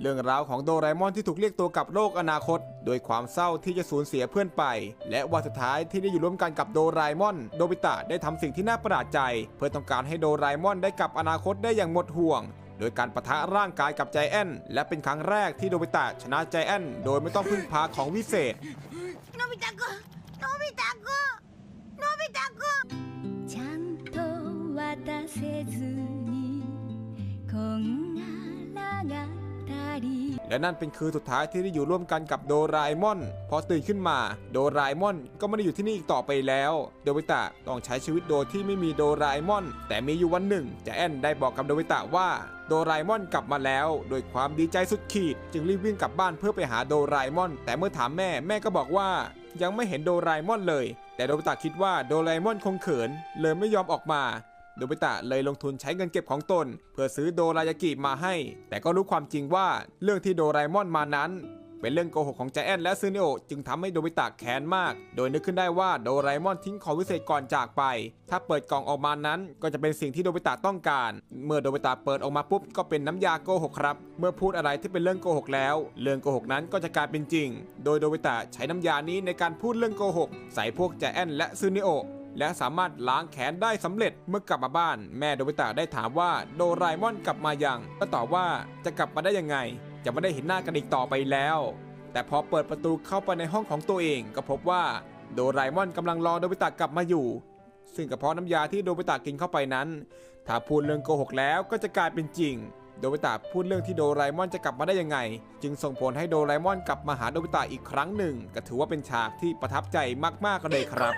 เรื่องราวของโดราเอมอนที่ถูกเรียกตัวกลับโลกอนาคต โดยความเศร้าที่จะสูญเสียเพื่อนไป และวันสุดท้ายที่ได้อยู่ร่วมกันกับโดราเอมอน โดบิตะได้ทำสิ่งที่น่าประหลาดใจ เพื่อต้องการให้โดราเอมอนได้กลับอนาคตได้อย่างหมดห่วง โดยการปะทะร่างกายกับใจแอนและเป็นครั้งแรกที่โดบิตะชนะใจแอนโดยไม่ต้องพึ่งพาของวิเศษ のび太くんのび太くんのび太くんちゃんと渡せず และนั่นเป็นคืนสุดท้ายที่ได้อยู่ร่วมกันกับโดราเอมอน พอตื่นขึ้นมา โดราเอมอนก็ไม่ได้อยู่ที่นี่อีกต่อไปแล้ว โดบิตะต้องใช้ชีวิตโดยที่ไม่มีโดราเอมอน แต่มีอยู่วันหนึ่งจะแอนได้บอกกับโดบิตะว่าโดราเอมอนกลับมาแล้ว โดยความดีใจสุดขีด จึงรีบวิ่งกลับบ้านเพื่อไปหาโดราเอมอน แต่เมื่อถามแม่แม่ก็บอกว่ายังไม่เห็นโดราเอมอนเลย แต่โดบิตะคิดว่าโดราเอมอนคงเขิน เลยไม่ยอมออกมา โดบิตะเลยลงทุนใช้เงินเก็บของตน เพื่อซื้อโดรายากิมาให้ แต่ก็รู้ความจริงว่าเรื่องที่โดราเอมอนมานั้น เป็นเรื่องโกหกของใจแอนและซึเนโอจึงทำให้โดบิตะแค้นมาก โดยนึกขึ้นได้ว่าโดราเอมอนทิ้งของวิเศษก่อนจากไป ถ้าเปิดกล่องออกมานั้น ก็จะเป็นสิ่งที่โดบิตะต้องการ เมื่อโดบิตะเปิดออกมาปุ๊บก็เป็นน้ำยาโกหกครับ เมื่อพูดอะไรที่เป็นเรื่องโกหกแล้ว เรื่องโกหกนั้นก็จะกลายเป็นจริง โดยโดบิตะใช้น้ำยานี้ในการพูดเรื่องโกหกใส่พวกใจแอนและซึเนโอ และสามารถล้างแค้นได้สำเร็จเมื่อกลับมาบ้าน แม่โดบิตะได้ถามว่าโดราเอมอนกลับมายังก็ตอบว่าจะกลับมาได้ยังไง จะไม่ได้เห็นหน้ากันอีกต่อไปแล้ว แต่พอเปิดประตูเข้าไปในห้องของตัวเอง ก็พบว่าโดราเอมอนกำลังรอโดบิตะกลับมาอยู่ ซึ่งกระเพาะน้ำยาที่โดบิตะกินเข้าไปนั้น ถ้าพูดเรื่องโกหกแล้วก็จะกลายเป็นจริงโดบิตะพูดเรื่องที่โดราเอมอนจะกลับมาได้ยังไง จึงส่งผลให้โดราเอมอนกลับมาหาโดบิตะอีกครั้งหนึ่ง ก็ถือว่าเป็นฉากที่ประทับใจมากๆเลยครับ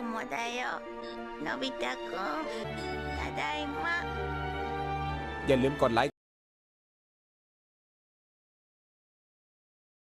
僕もだよのび太くんただいま อย่าลืมกดไลค์